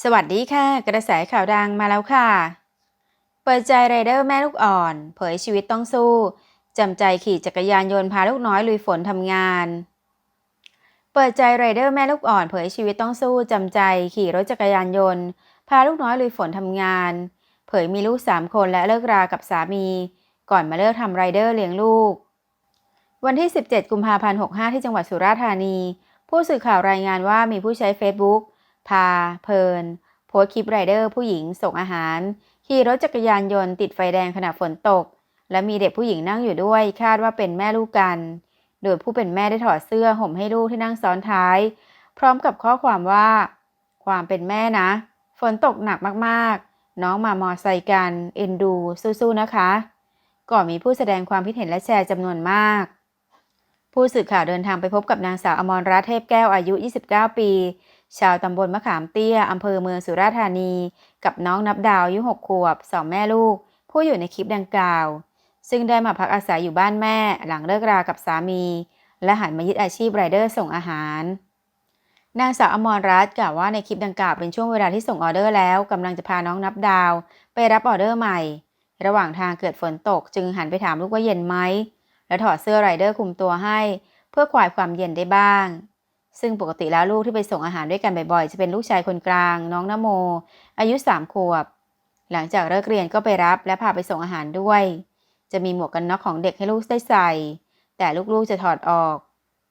สวัสดีค่ะ กระแสข่าวดังมาแล้วค่ะ เปิดใจไรเดอร์แม่ลูกอ่อน เผยชีวิตต้องสู้จำใจขี่จักรยานยนต์พาลูกน้อยลุยฝนทำงาน เปิดใจไรเดอร์แม่ลูกอ่อนเผยชีวิตต้องสู้จำใจขี่รถจักรยานยนต์ พาลูกน้อยลุยฝนทำงาน เผยมีลูกสามคนและเลิกรากับสามี ก่อนมาเลิกทำไรเดอร์เลี้ยงลูก วันที่ 17 กุมภาพันธ์ 65 ที่จังหวัดสุราษฎร์ธานี ผู้สื่อข่าวรายงานว่ามีผู้ใช้ Facebook พา เพลิน โพสคลิปไรเดอร์ผู้หญิงส่งอาหาร ขี่รถจักรยานยนต์ติดไฟแดงขณะฝนตก และมีเด็กผู้หญิงนั่งอยู่ด้วย คาดว่าเป็นแม่ลูกกัน โดยผู้เป็นแม่ได้ถอดเสื้อห่มให้ลูกที่นั่งซ้อนท้าย พร้อมกับข้อความว่า ความเป็นแม่นะ ฝนตกหนักมากๆ น้องมามอไซค์กัน เอ็นดู สู้ๆนะคะ ก่อนมีผู้แสดงความคิดเห็นและแชร์จำนวนมากผู้สื่อข่าวเดินทางไปพบกับนางสาวอมรรัตน์เทพแก้วอายุ 29 ปี ชาวตำบลมะขามเตี้ยอำเภอเมืองสุราษฎร์ธานี กับน้องนับดาวอายุ6ขวบสองแม่ลูก ผู้อยู่ในคลิปดังกล่าว ซึ่งได้มาพักอาศัยอยู่บ้านแม่หลังเลิกรากับสามี และหันมายึดอาชีพไรเดอร์ส่งอาหารนางสาวอมรรัตน์กล่าวว่าในคลิปดังกล่าวเป็นช่วงเวลาที่ส่งออเดอร์แล้วกำลังจะพาน้องนับดาว ไปรับออเดอร์ใหม่ ระหว่างทางเกิดฝนตก จึงหันไปถามลูกว่าเย็นไหม และถอดเสื้อไรเดอร์คลุมตัวให้ เพื่อคลายความเย็นได้บ้าง ซึ่งปกติแล้วลูกที่ไปส่งอาหารด้วยกันบ่อยๆ จะเป็นลูกชายคนกลาง น้องนโม อายุสามขวบ หลังจากเลิกเรียนก็ไปรับและพาไปส่งอาหารด้วย จะมีหมวกกันน็อกของเด็กให้ลูกได้ใส่ แต่ลูกๆจะถอดออก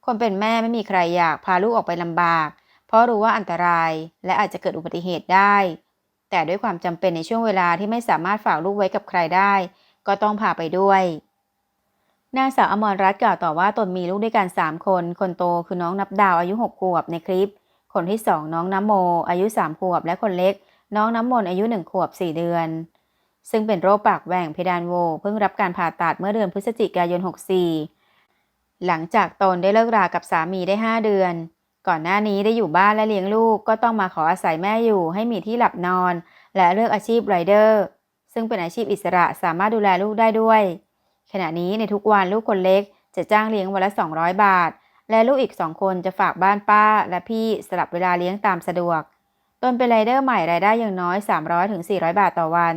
คนเป็นแม่ไม่มีใครอยากพาลูกออกไปลำบาก เพราะรู้ว่าอันตรายและอาจจะเกิดอุบัติเหตุได้ แต่ด้วยความจำเป็นในช่วงเวลาที่ไม่สามารถฝากลูกไว้กับใครได้ ก็ต้องพาไปด้วย นางสาวอมรรัตน์กล่าวต่อว่าตนมีลูกด้วยกัน 3 คน คนโตคือน้องนับดาวอายุ 6 ขวบในคลิป คนที่ 2 น้องน้ำโม อายุ 3 ขวบ และคนเล็ก น้องน้ำมนอายุ 1 ขวบ 4 เดือน ซึ่งเป็นโรคปากแหว่งเพดานโว เพิ่งรับการผ่าตัดเมื่อเดือนพฤศจิกายน 64 หลังจากตนได้เลิกรากับสามีได้ 5 เดือน ก่อนหน้านี้ได้อยู่บ้านและเลี้ยงลูก ก็ต้องมาขออาศัยแม่อยู่ให้มีที่หลับนอน และเลือกอาชีพไรเดอร์ ซึ่งเป็นอาชีพอิสระสามารถดูแลลูกได้ด้วย ขณะนี้ในทุกวันลูกคนเล็กจะจ้างเลี้ยงวันละ 200 บาท และลูกอีก2คนจะฝากบ้านป้า และพี่สลับเวลาเลี้ยงตามสะดวก ตนเป็นไรเดอร์ใหม่รายได้อย่างน้อย 300-400ถึง400 บาทต่อวัน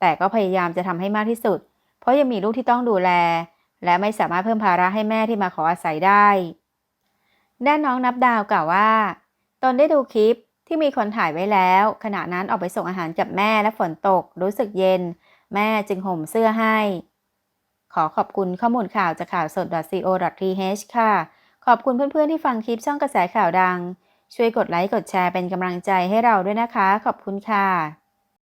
แต่ก็พยายามจะทำให้มากที่สุด เพราะยังมีลูกที่ต้องดูแล และไม่สามารถเพิ่มภาระให้แม่ที่มาขออาศัยได้ด้านน้องนับดาวกล่าวว่า ตนได้ดูคลิปที่มีคนถ่ายไว้แล้ว ขณะนั้นออกไปส่งอาหารกับแม่และฝนตก รู้สึกเย็น แม่จึงห่มเสื้อให้ ขอขอบคุณข้อมูลข่าวจากข่าวสด .co.th ค่ะ ขอบคุณเพื่อนๆที่ฟังคลิปช่องกระแสข่าวดัง ช่วยกดไลค์กดแชร์เป็นกำลังใจให้เราด้วยนะคะ ขอบคุณค่ะ